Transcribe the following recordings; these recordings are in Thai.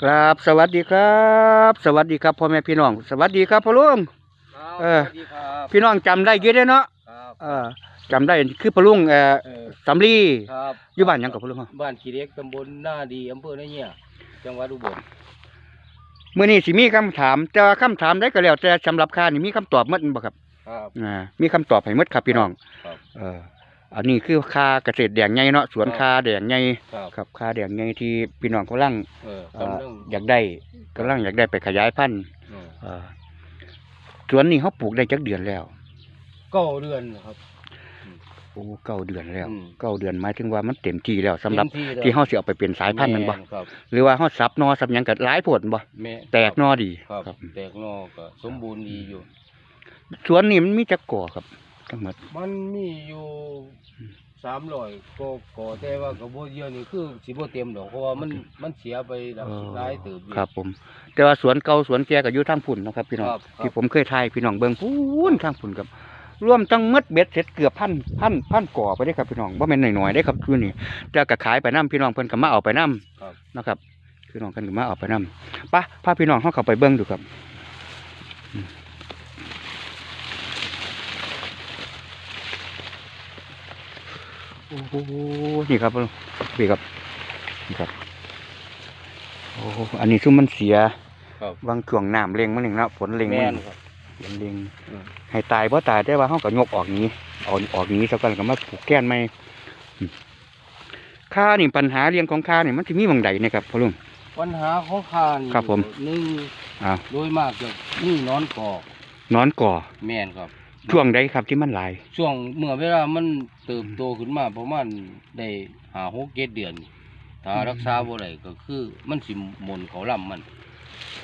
สวัสดีครับ สวัสดีครับพ่อแม่พี่น้อง สวัสดีครับพ่อลุงครับเออสวัสดีครับพี่น้องจำได้กี่ได้อเนาะครับเออจำได้คือพ่อลุงเอ่อเออสำลีครับอยู่บ้านหยังกับพ่อลุงเฮาบ้านขี้เหล็กตำบลหน้าดีอำเภอนาเหี่ยจังหวัดอุบลมื้อนี้สิมีคำถามแต่ว่าคำถามได้ก็แล้วแต่สำหรับข้านี่มีคำตอบหมดบ่ครับครับอ่ามีคำตอบให้หมดครับพี่น้องครับเออ อันนี้คือค่าเกษตรแดงใหญ่เนาะสวนค่าแดงใหญ่ครับครับค่าแดงใหญ่ที่พี่น้องกำลังเออเอ่อกำลัง อยากได้กำลังอยากได้ไปขยายพันธุ์เออเอ่อสวนนี้เขาปลูกได้จักเดือนแล้วเก้าเดือนครับ โอ้เก้าเดือนแล้วอืม เก้าเดือนหมายถึงว่ามันเต็มที่แล้วสำหรับต็มแล้วที่เฮาสิเอาไปเป็นสายพันธุ์แมันบ่ครับหรือว่าเฮาสับนอสับหยังก็หลายผลบ่แม่แตกนอดีครับ แตกนอกก็สมบูรณ์ดีอยู่ สวนนี้มันมีจักก่อครับ ทั้งหมด มันมีอยู่สามร้อยก็ก่อแต่ว่าก็บ่เยอะนี่คือสิบ่เต็มดอกเพราะว่ามันมันเสียไปหลายเออ หลายเติบอยู่ ครับผม แต่ว่าสวนเก่าสวนแก่ก็อยู่ทางพุ่นเนาะครับพี่น้องครับครับ ที่ผมเคยถ่ายพี่น้องเบิ่งพูนทางพุ่นครับรวมทั้งหมดเบ็ดเสร็จเกือบพันพันพันก่อไปได้ครับพี่น้องบ่แม่นน้อยๆได้ครับคือนี่แต่ก็ขายไปนํพี่น้องเพิ่นก็มาเอาไปนํครับ นะครับพี่น้องกันก็มาเอาไปนํปะพาพี่น้องเฮาเข้าไปเบิ่งดูครับ โอ้โหนี่ครับพี่ครับนี่ครับ โอ้โหอันนี้ซุมมันเสียครับวางช่วงน้ำเล็งมันเล็งเนาะฝนเล็งแม่มันนครับฝนเล็งอืมให้ตายเพราะตายได้ว่าเฮาก็ยกออกหนี้เอาออกหนี้สักกันก็มาผูกแก้นใหม่อืมค่านี่ปัญหาเรื่องของค่านี่มันสิมีบางใดเนี่ยครับพ่อลุงปัญหาของข้านี่ครับผมหนึ่งอ้าวโดยมากจะนี่นอนกอกนอนก่อแม่นครับ ช่วงใดครับที่มันหลาย ช่วงเมื่อเวลามันเติบโตขึ้นมาประมาณได้หาหกเจ็ดเดือนนี่ถ้ารักษาบ่ได้ก็คือมันสิหมนเขาลำมัน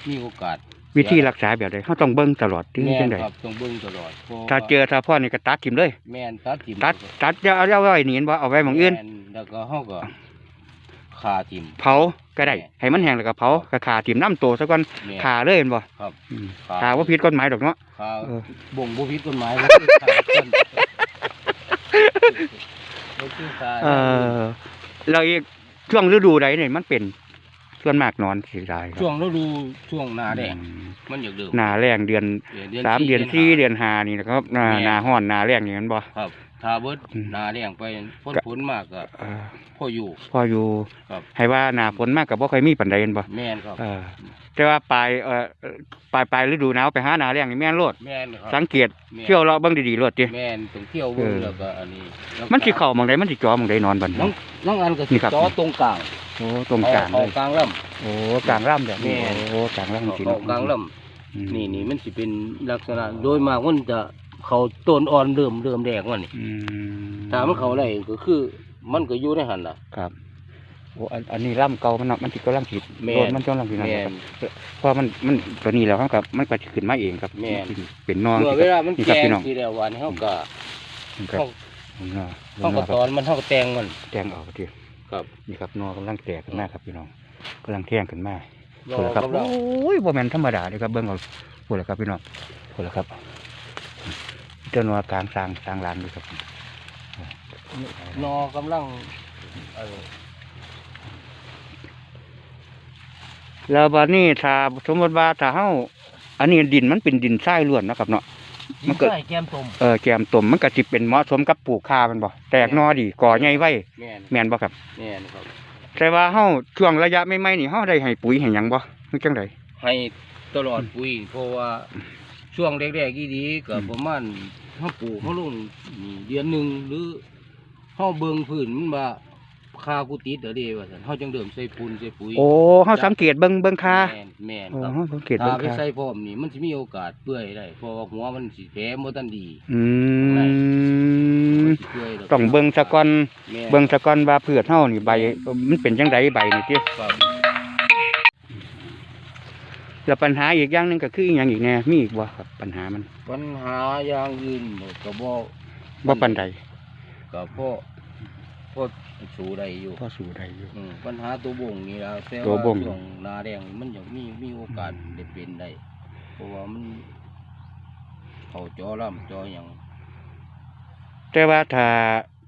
มีโอกาสวิธีรักษาแบบใดเฮาต้องเบิ่งตลอดที่แม่จันงไดครับต้องเบิ่งตลอดพระถ้าเจอถ้าพ่อนี่ก็ตัดทิ่มเลย แม่นตัดทิ่มตัดตัดอย่าเอาเอาไว้นี่เห็นบ่เอาไว้หม่องอื่น แม่แล้วก็เฮาก็ คาทิ่มเผาก็ได้ ให้มันแห้งแล้วก็เผาก็ขาทิ่มน้ำโตซะก่อนแม่นขาเลยเห็นบ่ครับ อืมขาขาบ่ผิดกฎหมายดอกเนาะ คาเออ บ่งบ่ผิดกฎหมายบ่คือขาคนบ่คือขาเออแล้วอีกช่วงฤดูใดเนี่ยมันเป็นส่วนมากนอนสิได้ครับช่วงฤดูช่วงหน้าแดงอืมมันอยากดื่มหน้าแรงเดือนเดือนสามเดือนสี่เดือนห้านี่นะครับหน้าแม่นหน้าห้อนหน้าแรงอย่างนั้นบ่ครับ ถ้าเบิดอืมหน้าแดงไปฝนก็ฝนมากก็เออพออยู่ พออยู่ครับ ให้ว่าหน้าฝนมากกับบ่ค่อยมีปานใดเห็นบ่แม่นครับ เออ แต่ว่าปลายเอ่อปลายปลายฤดูหนาวไปหาหน้าแรงนี่แม่นโลดแม่นครับสังเกตแม่นเที่ยวเลาะเบิ่งดีๆโลดติแม่นต้องเที่ยวเบิ่งเออแล้วก็อันนี้แล้วก็มันสิเข้าหม่องใดมันสิจ่อหม่องใดนอนบัดน้องน้องอันก็นี่สิครับ จ่อตรงกลางโอ้ตรงกลางเอเลยกลางลำ โอ้กลางร่ำแบบนี้แม่น โอ้กลางร่ำจริง เข้ากลางลอืมำนี่นี่มันสิเป็นลักษณะโดยมากมันจะ เขาต้นอ่อนเริ่มเริ่มแดงมันนี่อืมถ้ามันเขาได้ก็คือ มันก็อยู่ในหันล่ะ ครับโอ้อันอันนี้ร่ำเก่ามันเนาะมันติดก็ร่ำผิดแม่น โดนมันจ้องร่ำผิดนั่นแม่แหละนครับเพราะมันมันตัวนี้แล้วครับ มันก็สิขึ้นมาเองครับแม่น เป็นนองเมื่อเวลามันนี่ครับแก่พี่น้องทีแล้ววันเฮาก็ครับเฮาเนาะเฮาก็ตอนมันเฮาก็แต่งมันแทงออกทีครับ นี่ครับนอกำลังแตกขึ้นมาครับพี่น้องกำลังแทงขึ้นมารอพูดแล้วครับกำลังโอ้ยบ่แม่นธรรมดาเลยครับเบิ่งเอาพูดแล้วครับพี่น้องพูดแล้วครับ เจ้าหนวกลางสร้างสร้างลานด้วยครับนอกำลังเอ่อแล้วบัดนี้ถ้าสมมติว่าถ้าเฮาอันนี้ดินมันเป็นดินทรายล้วนเนาะครับเนาะมันเกิดใส่แก้มต้มเออแกมต้มมันก็สิเป็นเหมาะสมกับปลูกข้าวแมันบ่แตกหนอดีก่อใหญ่ไว้แม่นแม่นบ่ครับแม่นครับแต่ว่าเฮาช่วงระยะใหม่ๆนี่เฮาได้ให้ปุ๋ยให้หยังบ่คือจังไดให้ตลอดปุ๋ยเพราะว่า ช่วงแรกๆกี่ดีก็อืมประมาณเฮาปลูกเฮาลงนี่เดือนหนึงหรือเฮาเบิ่งพื้นมันว่าคากูติดเด้อเด้ว่าซั่นเฮาจังเดิมใส่ปูนใส่ปุ๋ยโอ้เฮาสังเกตเบิ่งเบิ่งค่าแม่นแม่นโอ้ครับเฮาสังเกตถ้าเบิ่งไปค่าใส่พร้อมนี่มันสิมีโอกาสเปื่อยได้เพราะว่าหัวมันสิแผลบ่ทันดีอืมมันสิเปื่อยแล้วต้องเบิ่งซะก่อนแม่นเบิ่งซะก่อนว่าพืชเฮานี่ใบมันเป็นจังไดใบนี่ติ ครับ แล้วปัญหาอีกอย่างหนึงก็คืออีหยังอีกแน่มีอีกบ่ครับ ปัญหามันปัญหาอย่างอื่นก็บ่บ่ปานใดก็พอพอสู้ได้อยู่พอสู่ได้อยู่อืมปัญหาตัวบ่งนี่แล้วแต่ตัวว่าบ่งช่วงหนาแดงมันยังมีมีโอกาสได้เป็นได้เพราะว่ามันเขาจอล่ำจออย่างแต่ว่าถ้า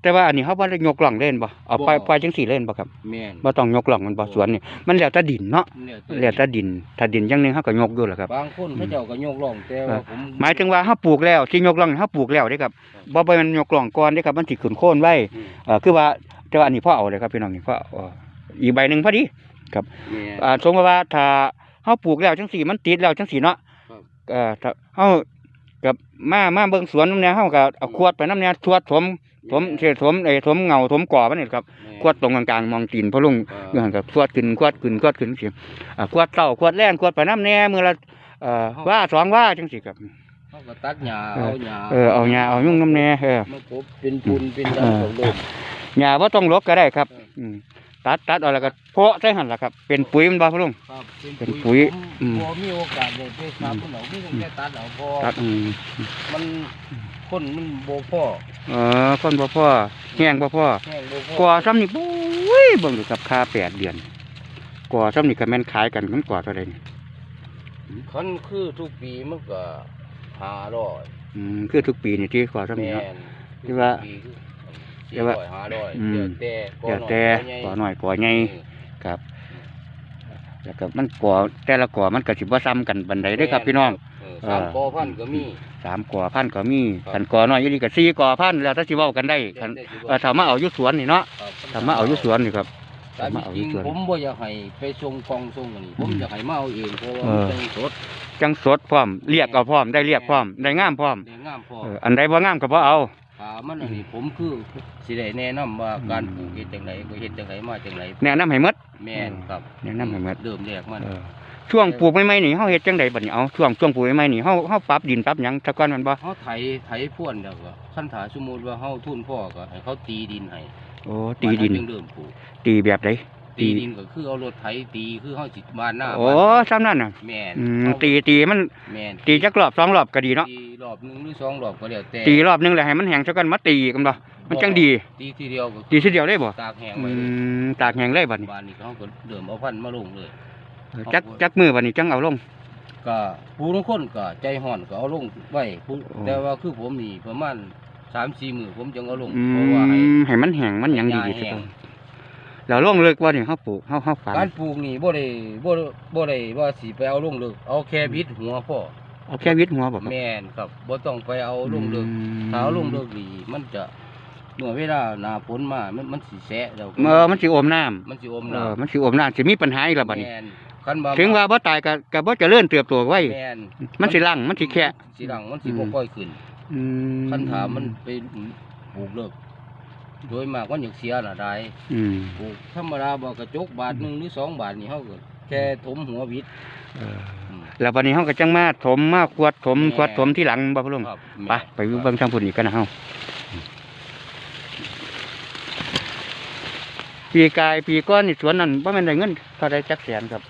แต่ว่าอันนี้เขาบ่ได้ยกล่องเล่นบ่เอาไปบ่ ไปจังสี่เล่นบ่ครับแม่น บ่ต้องยกล่องมันบ่ สวนนี่มันแล้วแต่ดินเนาะเนี่ยแล้วแต่ดิน ถ้าดินจังหนึงเฮาก็ยกอยู่แหละครับ บางคนเขาเจ้าก็โยกร้องแต่ว่าผม หมายถึงว่าเฮาปลูกแล้วที่ยกล่องนี่เฮาปลูกแล้วเด้ครับบ่ไปมันยกล่องก่อนเด้ครับมันสิขึ้นโคนไว้อืม เอ่อคือว่าแต่ว่าอันนี้พ่อเอาเลยครับพี่น้องนี่พ่อเอาอีกใบหนึงพอดี แม่น อ่าสมมติว่าถ้าเฮาปลูกแล้วจังสี่มันติดแล้วจังสี่เนาะครับ เอ่อถ้าเฮา กับมามาเบิ่งสวนน้ำแนวเฮาก็เอาขวดไปน้ำแนวทวดถมถมเทถมไอ้ถมเงาถมก่อมันนี่ครับแม่นขวดตรงกลางๆมองตีนพ่อลุงเอออยู่หั่นกับขวดขึ้นขวดขึ้นขวดขึ้นสิอ่าขวดเต้าขวดแล่นขวดไปน้ำแน่มื้อละเอ่อว่าสองว่าจังสี่ครับเขาก็ตัดหญ้าเออเอาหญ้าเออเอาหญ้าเอายุ่งน้ำแน่เออมันกบเป็นปุนเป็นดังของโลกหญ้าบ่ต้องรกก็ได้ครับเอออืม ตัดตัดเอาแล้วก็เพาะใส่หั่นล่ะครับ เป็นปุ๋ยมันบ่พ่อลุง ครับเป็นปุ๋ยผมอืมบ่มีโอกาสได้ไปถามคนเอามีแต่ตัดเอาพอตัดอืมมันคนมันบ่พอเออคนบ่พ่อแห้งบ่พ่อแห้งบ่พก่ออซ้ำนี่บุ้ยเบิ่งดูกับค่าแปดเดือนก่อซ้ำนี่ก็แม่นขายกันมันก่อเท่าใดนี่คันคือทุกปีมันก็ห้าร้อยอืมคือทุกปีนี่ที่ก่อซ้ำแม่นี่เนาะนที่ว่า ทุกปีคือ ที่ว่า400 500อืมเดี๋ยวแต่เดี๋ยวแต่ก่อก่หน่อยก่อใหญ่เออครับแล้วก็มันก่อแต่ละก่อมันก็สิบ่ซ้ำกันบันไดเด้อครับพี่น้องเออสามเออกอพันก็มีสามก่อพันก็มีครับคันก่อน้อยอยู่นี่ก็สี่ก่อพันแล้วถ้าสิเว้ากันได้คันแต่สิเออถ้ามาเอาอยู่สวนนี่เนาะครับถ้ามาเอาอยู่สวนนี่ครับตามมาเอาจริงอยู่สวนผมบ่อยากให้ไปส่งกองส่งอันนี้ผมอืมอยากให้มาเอาเองเพราะว่าเอมันอจังสดจังสดพร้อมเรียกเอาพร้อมได้เรียกพร้อมได้งามพร้อมได้งามพอเอออันใดบ่งามก็บ่เอา ถ้ามันอันนี้ผมคือสิได้แนะนำว่าการปลูกเฮ็ดจังไดก็เฮ็ดจังไดมาจังไดแนะนำให้หมดแม่นครับแนะนำให้หมดเริ่มแรกมันเออช่วงปลูกใหม่ๆนี่เฮาเฮ็ดจังไดบัดนี้เอาช่วงช่วงปลูกใหม่ๆนี่เฮาเฮาปรับดินปรับหยังแตะก่อนแมันบ่เฮาไถไถพ่วนแล้วก็คันถ้าสมมุติว่าเฮาทุนพ่อก็ให้เขาตีดินให้โอ้ตีดินมัจึงเริ่มปลูกตีแบบใด ตีตีดินก็คือเอารถไถตีคือเฮาสิบ้านหน้าโอ้บ้านซ้ำนั่นน่ะแม่นอืมเอาตีตีมันแม่นตีจักรอบสองรอบก็ดีเนาะตีรอบหนึงหรือสองรอบก็แล้วแต่ตีรอบหนึงแล้วให้มันแห้งซะก่อนมาตีกันบ่มันจังดีตีทีเดียวก็ตีทีเดียวได้บ่ตากแห้งอืไว้เลยมตากแห้งเลยบัดนี้บ้านนี้เขาก็เดิมเอาพันธุ์มาลงเลย จักจักมือบัดนี้จังเอาลง ก็ผู้ทุกคนก็ใจห่อนก็เอาลงไว้ผู้โอ้ แต่ว่าคือผมนี่ประมาณสามสี่มือผมจึงเอาลงอืเพราะว่าให้มให้มันแห้งมันหยังดีให้ซะหญ้าก่อนแห้ง แล้วลงเลิกว่านี่เฮาปลูกเฮาเฮาฝังการปลูกนี่บ่ได้บ่บ่ได้ว่าสิไปเอาลงเลิกเอาแค่บิดหัวพ่อเอาแค่วิดหัวบ่ครับแม่นครับบ่ต้องไปเอาลงเลิกอืมถ้าเอาลงเลิกนี่มันจะเมื่อเวลาหน้าฝนมา มันมันสิแสะแล้วเออมันสิอมน้ำมันสิอมเอน้ำอมันสิอมน้ำสิมีปัญหาอีกแล้วบัดนี้แม่นคันว่าถึงว่าบ่ตายก็ก็บ่เจริญเติบโตไว้แม่นมันสิลั่งมันสิแค่สิดังมันสิอืบ่มค่อยขึ้นอืมคันถามมันไปปลูกเลิก โดยมากมันอยากเสียน่ะได้อืมปลูกธรรมดาบ่กระจกบาทหนึงหรือสองบาทนี่เฮาก็แค่ถมหัววิดเอออืม แล้วบัดนี้เฮาก็จังมาถมมาขวดถมแม่ขวดถมที่หลังบ่พ่อลุงครับไปไปอยู่เบิ่งทางพุ่นอีกกันนะเฮาปีกายปีก้อนนี่สวนนั้นบ่แม่นได้เงินเท่าใดจักแสนครับ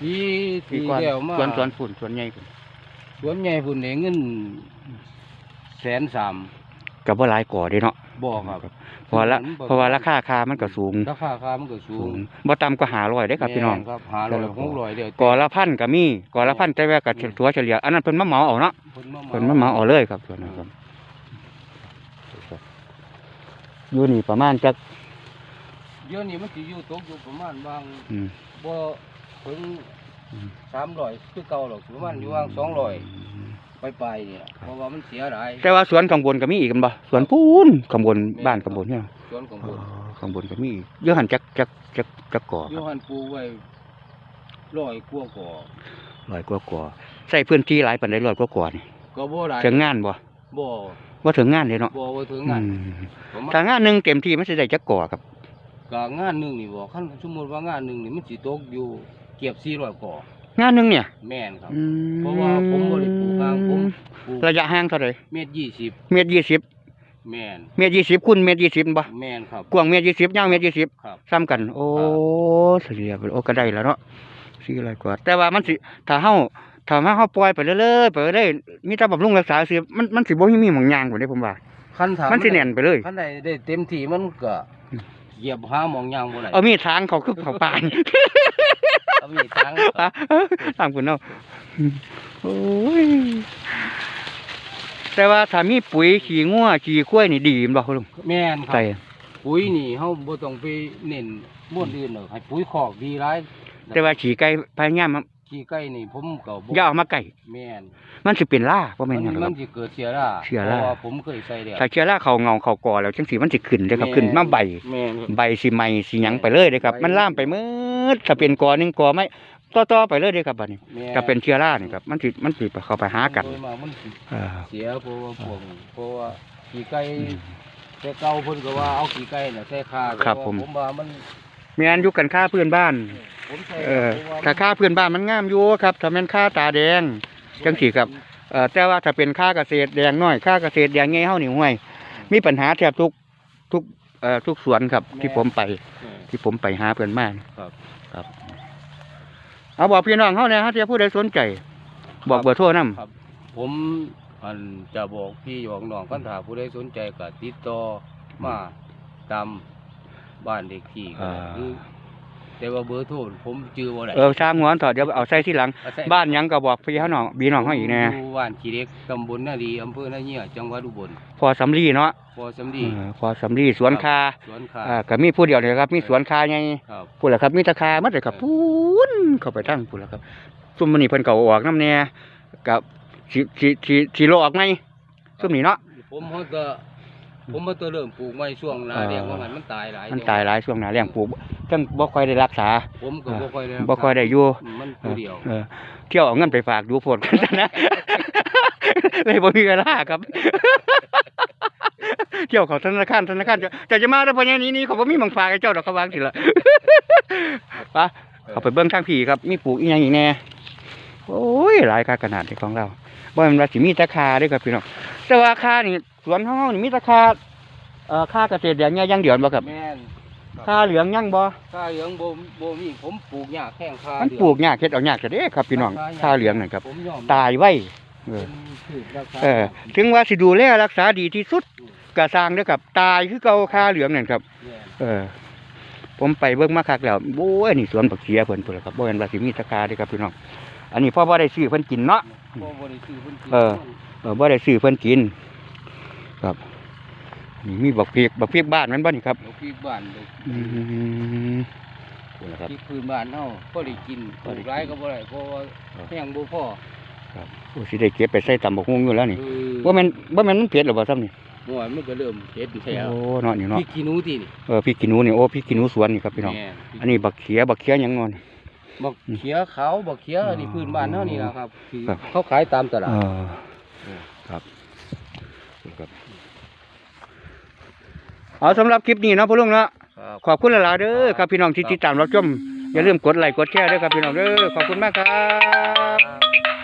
ปีปีที่ก้อนแล้วมาสวนสวนพุ่นสวนใหญ่พุ่นสวนใหญ่พุ่นได้เงินแสนสามก็บ่หลายก่อเด้เนาะ บ่ครับเพราะว่าละเพราะว่าราคาคามันก็สูงราคาคามันก็สูสูงงบ่ต่ำกว่า500เด้ครับพี่น้องแม่ครับหาร้อยหกร้อยเดียวก่อละพันก็มีก่อละพันแต่ว่าก็ถัวเฉลี่ยอันนั้นเพิ่นมาเหมาเอาเนาะเพิ่นมาเพิ่นมาเหมาเอาเลยครับส่วนนั้นครับอยู่นี่ประมาณจักเดี๋ยวนี้มันสิอยู่ตกอยู่ประมาณบางอืมบ่ถึงอืม300คือเก่าหรอกประมาณอยู่วาง200 ไปๆเนี่ยเพราะว่ามันเสียหลายแต่ว่าสวนข้างบนก็มีอีกกันบ่สวนปูนข้างบนบ้านข้างบนเนี่ยสวนของอ๋ผอมข้างบนก็มีอีกเยอะหันจักจักจักจักก่ออคยู่รับหันปลูกไว้ร้อยกว่าก่อร้อยกว่าก่อใส่พื้นที่หลายปานใดร้อยกว่าก่อนี่ก็บ่หลายถึงงานบ่บ่ว่าถึงงานเลยเนาะบ่ว่าถึงงานอืมประมาณถ้างานหนึงเต็มที่มันสิได้จักก่อครับก็งานหนึงนี่บ่คันสมมุติว่างานหนึงนี่มันสิตกอยู่เกือบ400ก่อ งานหนึงเนี่ย แม่นครับ อืมเพราะว่าผมบ่ได้ปลูกห่างผมปลูกระยะห่างเท่าไหร่เมตรยี่สิบเมตรยี่สิบแม่นเมตรยี่สิบคูณเมตรยี่สิบบ่แม่นครับ กว้างเมตรยี่สิบยาวเมตรยี่สิบครับ ซ้ำกัน โอ้เสียไปโอ้ก็ได้แล้วเนาะสี่ร้อยกว่า แต่ว่ามันสิถ้าเฮาถ้ามาเฮาปล่อยไปเรื่อยๆไปเรื่อยๆมีแต่บำรุงรักษาสิมันมันสิบ่มีหม่องยางกว่านี้ผมว่า คันถามมันสิแน่นไปเลย คันใดได้เต็มที่มันก็อืมเหยียบหาหมองยางบ่ได้ เอามีดทางเขาคือเขาปานเอา มีทางทางคุณเนาะโอ้ยแต่ว่าถ้ามีปุ๋ยขี้งัวขี้ข้วยนี่ดีแม่นบ่คุณลุงแม่นครัใส่บปุ๋ยนี่เฮาบ่ต้องไปเน้นม่วนอื่นหรอกให้ปุ๋ยคอกดีหลายแต่ว่าขี้ไก่พยายามขี้ไก่นี่ผมก็บ่อย่าเอามาไก่แม่นมันสิเป็นล่าบ่มัแม่นนหยังหรอกคมัรันบสิเกิดเชื้อราเชื้อราพะว่ผมเคยใส่แล้วถ้าเชื้อราเข้าเงาเข้ากอแล้วจังสีมันสิขึ้นเด้อครับขึ้นมาใบแม่นครับใบสิไหม้สิหยังไปเลยเด้อครับ มันล่ามไปหมื ดถ้าเป็นกอหนึงกอไม่ต่อๆไปเลยเด้อครับบัดนี้แม่ถ้าเป็นเชื้อรานี่ครับมันสิมันสิเข้าไปหากันโดยมากมันสิเออเสียเพราะว่าพวกเพราะว่าขี้ไก่แต่เก่าเพิ่นก็ว่าเอาขี้ไก่น่ะใส่คาครับแต่ว่าผม ผมว่ามันแม่นอยู่กันค่าเพื่อนบ้าน ผมใส่เออเพระว่ถ้าค่าเพื่อนบ้านมันงามอยู่ครับถ้าแม่นค่าตาแดง จังสิครับ เอ่อแต่ว่าถ้าเป็นค่าเกษตรแดงน้อยค่าเกษตรแดงไงเฮานี่ห่วย มีปัญหาแทบทุกทุกเอ่อทุกสวนครับที่ผมไป เออ ที่ผมไปหาเพื่อนบ้านครับ ครับ เอาบอกพี่น้องเฮาเนี่ยฮะที่ผู้ใดสนใจ บอกเบอร์โทรนํครับ ผมอันจะบอกพี่บอกน้องกันถ้าผู้ใดสนใจก็ติดต่อมาตามบ้านเด็กที่ก็ได้หรือ แต่ว่าเบอร์โทรผมจื้อบ่ได้เออช่างงอนต่อเดี๋ยวเอาใส่ที่หลัง เอาใส่บ้านหยังก็บอกพี่เฮาน้องบีน้องเฮาอีกแน่ยู่บ้านขี้เล็กตำบลนาดีอำเภอนาเยียจังหวัดอุบลพอสำลีเนาะพอสำเอดีอพอสำลีสวนคาสวนขาอ่าก็มีผู้เดียวเนี่ยครับ มีสวนคาไงครับ พูดแหละครับมีแตะคามาเลยครับพูนเข้าไปทั้งพูดแหละครับซุ่มมันนี่เพิ่นเก่าออกน้ำแน่กับสีสีสีสีโลออกไหมซุ่มนี่เนาะ ผมเขาก็ผมมาตัวเริ่มปลูกไม้ช่วงหนาเออแดงว่ามันมันตายหลายมันตายหลายช่วงหน้าแล้งปลูก จังบ่ค่อยได้รักษา ผมก็บ่ค่อยได้บ่ค่อยได้อยู่มันผู้เดียวเออเที่ยวเอาเงินไปฝากดูโพดกันนะเลยบ่มีเวลาครับ เที่ยวเขาธนาคารธนาคารจะจะจะมาได้พอนี้นี้เขาบ่มีหมังฝากให้เจ้าดอกเขาวางสิล่ะไปเขาไปเบิ่งทางผีครับ มีปลูกอีหยังอีกแน่โอ้ยหลายค่าขนาดในของเราบ่แม่นว่าสิมีแตะคาเด้อครับพี่น้องแต่ว่าคานี่สวนของเฮานี่มีแตะคาเอ่อค่าเกษตรอย่างเงี้ยอย่างเดียวบ่ครับแม่น ค่าเหลืองยังบ่ข้าเหลืองบ่บ่มีผมปลูกหญ้าแข้งข้ามันเหปลูกยากเฮ็ดเอายากจะเด้ครับพี่น้องค่าเหลืองนั่นครับผมยอมตายไว้เออเป็นพืชราคาเออถึงว่าสิดูแลรักษาดีที่สุดกะสร้างเด้อครับ ตายคือเก่าค่าเหลืองนั่นครับแม่นเออ ผมไปเบิ่งมาคักแล้วโอ้ยนี่สวนบักเขียเพิ่นพุ่นล่ะครับบ่แม่นว่าสิมีตะคาเด้อครับพี่น้อง อันนี้พ่อบ่ได้ซื้อเพิ่นกินเนาะบ่บ่ได้ซื้อเพิ่นกินเออเออบ่ได้ซื้อเพิ่นกินครับ นี่มีบักเพียกบักเพียกบ้านแมันบ่นี่ครับเราพริกบ้านเราอืมพุ่นล่ะครับ พริกพื้นบ้านเฮาพอได้กินปพอลูได้กินกหลายก็บ่ได้เพราะว่าแห้งบ่พอครับโอ้สิได้เก็บไปใส่ตำบักฮุงอยู่แล้วนี่คือบ่แม่นบ่แม่นมันเผ็ดหรอบ่ซ้ำนี่หน่วยมันก็เริ่มเฮ็ดแล้วโอ้เนาะนี่เนาะพริกขี้หนูตินี่เออพี่กินหนูนี่โอ้พี่กินหนูสวนนี่ครับพี่น้องแม่อันนี้บักเขียบักเขียหยังงอน บักเขียขาวบักเขียอ๋อนี่พื้นบ้านเฮานี่ล่ะครับคือครับ เขาขายตามตลาเอดอครับครับ เอาสำหรับคลิปนี้เนาะพ่อลุงเนาะครับขอบคุณหลายๆเด้อครับพี่น้องที่ติดตามรับชมอย่าลืมกดไลค์กดแชร์ด้วยครับพี่น้องเด้อขอบคุณมากครับ